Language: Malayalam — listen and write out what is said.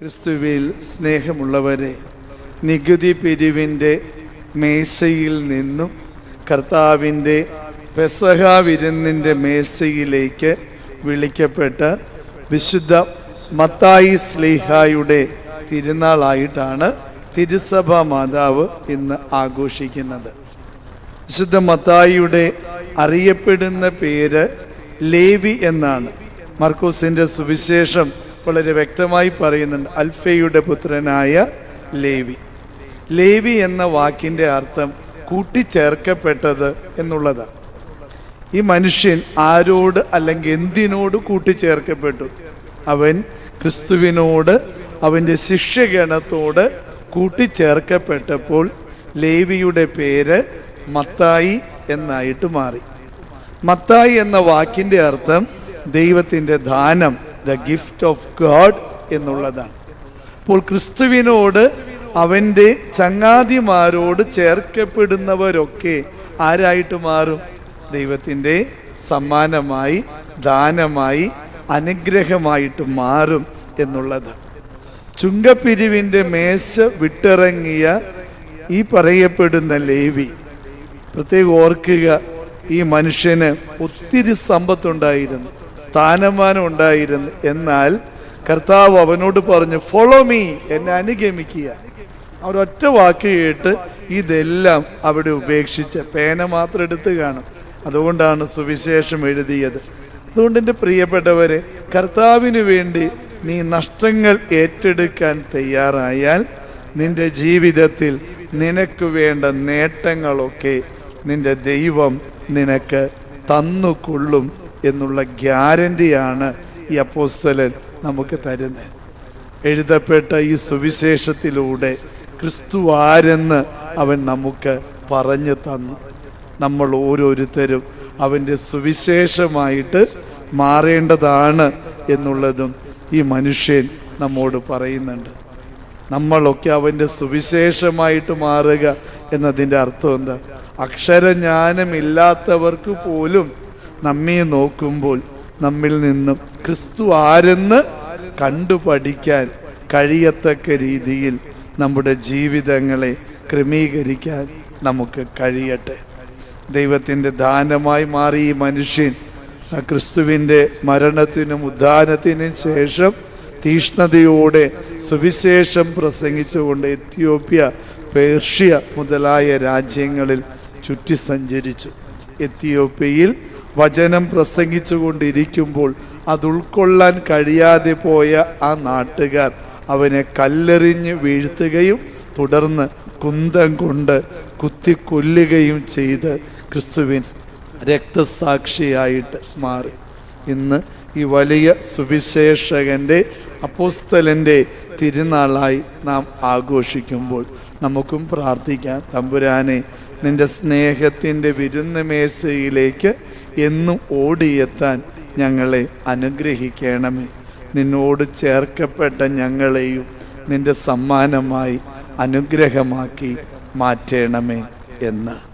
ക്രിസ്തുവിൽ സ്നേഹമുള്ളവരെ നികുതി പിരിവിന്റെ മേശയിൽ നിന്നും കർത്താവിന്റെ പെസഹ വിരുന്നിന്റെ മേശയിലേക്ക് വിളിക്കപ്പെട്ട വിശുദ്ധ മത്തായി സ്ലീഹായുടെ തിരുനാളായിട്ടാണ് തിരുസഭ മാതാവ് ഇന്ന് ആഘോഷിക്കുന്നത്. വിശുദ്ധ മത്തായിയുടെ അറിയപ്പെടുന്ന പേര് ലേവി എന്നാണ്. മർക്കൂസിന്റെ സുവിശേഷം വളരെ വ്യക്തമായി പറയുന്നുണ്ട് അൽഫയുടെ പുത്രനായ ലേവി. ലേവി എന്ന വാക്കിന്റെ അർത്ഥം കൂട്ടിച്ചേർക്കപ്പെട്ടത് എന്നുള്ളതാണ്. ഈ മനുഷ്യൻ ആരോട് അല്ലെങ്കിൽ എന്തിനോട് കൂട്ടിച്ചേർക്കപ്പെട്ടു? അവൻ ക്രിസ്തുവിനോട് അവന്റെ ശിഷ്യഗണത്തോട് കൂട്ടിച്ചേർക്കപ്പെട്ടപ്പോൾ ലേവിയുടെ പേര് മത്തായി എന്നായിട്ട് മാറി. മത്തായി എന്ന വാക്കിന്റെ അർത്ഥം ദൈവത്തിന്റെ ദാനം ദ ഗിഫ്റ്റ് ഓഫ് ഗാഡ് എന്നുള്ളതാണ്. അപ്പോൾ ക്രിസ്തുവിനോട് അവന്റെ ചങ്ങാതിമാരോട് ചേർക്കപ്പെടുന്നവരൊക്കെ ആരായിട്ട് മാറും? ദൈവത്തിന്റെ സമ്മാനമായി ദാനമായി അനുഗ്രഹമായിട്ട് മാറും എന്നുള്ളത്. ചുങ്കപ്പിരിവിന്റെ മേശ വിട്ടിറങ്ങിയ ഈ പറയപ്പെടുന്ന ലേവി പ്രത്യേകം ഓർക്കുക ഈ മനുഷ്യന് ഒത്തിരി സമ്പത്തുണ്ടായിരുന്നു. സ്ഥാനമാനം ഉണ്ടായിരുന്നു. എന്നാൽ കർത്താവ് അവനോട് പറഞ്ഞു ഫോളോ മീ എന്നെ അനുഗമിക്കുക. അവരൊറ്റ വാക്ക് കേട്ട് ഇതെല്ലാം അവിടെ ഉപേക്ഷിച്ച് പേന മാത്രം എടുത്ത് കാണും. അതുകൊണ്ടാണ് സുവിശേഷം എഴുതിയത്. അതുകൊണ്ട് എന്റെ പ്രിയപ്പെട്ടവരെ കർത്താവിന് വേണ്ടി നീ നഷ്ടങ്ങൾ ഏറ്റെടുക്കാൻ തയ്യാറായാൽ നിന്റെ ജീവിതത്തിൽ നിനക്ക് വേണ്ട നേട്ടങ്ങളൊക്കെ നിന്റെ ദൈവം നിനക്ക് തന്നുകൊള്ളും. എന്നുള്ള ഗ്യാരന്റിയാണ് ഈ അപ്പോസ്തലൻ നമുക്ക് തരുന്നത്. എഴുതപ്പെട്ട ഈ സുവിശേഷത്തിലൂടെ ക്രിസ്തു ആരെന്ന് അവൻ നമുക്ക് പറഞ്ഞു തന്നു. നമ്മൾ ഓരോരുത്തരും അവന്റെ സുവിശേഷമായിട്ട് മാറേണ്ടതാണ് എന്നുള്ളതും ഈ മനുഷ്യൻ നമ്മോട് പറയുന്നുണ്ട്. നമ്മളൊക്കെ അവന്റെ സുവിശേഷമായിട്ട് മാറുക എന്നതിന്റെ അർത്ഥം എന്താ? അക്ഷരജ്ഞാനമില്ലാത്തവർക്ക് പോലും നമ്മെ നോക്കുമ്പോൾ നമ്മിൽ നിന്നും ക്രിസ്തു ആരെന്ന് കണ്ടുപഠിക്കാൻ കഴിയത്തക്ക രീതിയിൽ നമ്മുടെ ജീവിതങ്ങളെ ക്രമീകരിക്കാൻ നമുക്ക് കഴിയട്ടെ. ദൈവത്തിന്റെ ദാനമായി മാറി ഈ മനുഷ്യൻ ക്രിസ്തുവിന്റെ മരണത്തിനും ഉദ്ധാനത്തിനും ശേഷം തീഷ്ണതയോടെ സുവിശേഷം പ്രസംഗിച്ചുകൊണ്ട് എത്യോപ്യ പേർഷ്യ മുതലായ രാജ്യങ്ങളിൽ ചുറ്റി സഞ്ചരിച്ചു എത്തിയോപ്യയിൽ വചനം പ്രസംഗിച്ചുകൊണ്ടിരിക്കുമ്പോൾ അത് ഉൾക്കൊള്ളാൻ കഴിയാതെ പോയ ആ നാട്ടുകാർ അവനെ കല്ലെറിഞ്ഞ് വീഴ്ത്തുകയും തുടർന്ന് കുന്തം കൊണ്ട് കുത്തിക്കൊല്ലുകയും ചെയ്ത് ക്രിസ്തുവിൻ രക്തസാക്ഷിയായിട്ട് മാറി. ഇന്ന് ഈ വലിയ സുവിശേഷകന്റെ അപ്പോസ്തലന്റെ തിരുനാളായി നാം ആഘോഷിക്കുമ്പോൾ നമുക്കും പ്രാർത്ഥിക്കാം. തമ്പുരാനെ നിന്റെ സ്നേഹത്തിന്റെ വിരുന്ന് മേശയിലേക്ക് എന്നും ഓടിയെത്താൻ ഞങ്ങളെ അനുഗ്രഹിക്കണമേ. നിന്നോട് ചേർക്കപ്പെട്ട ഞങ്ങളെയും നിന്റെ സമ്മാനമായി അനുഗ്രഹമാക്കി മാറ്റണമേ എന്ന്.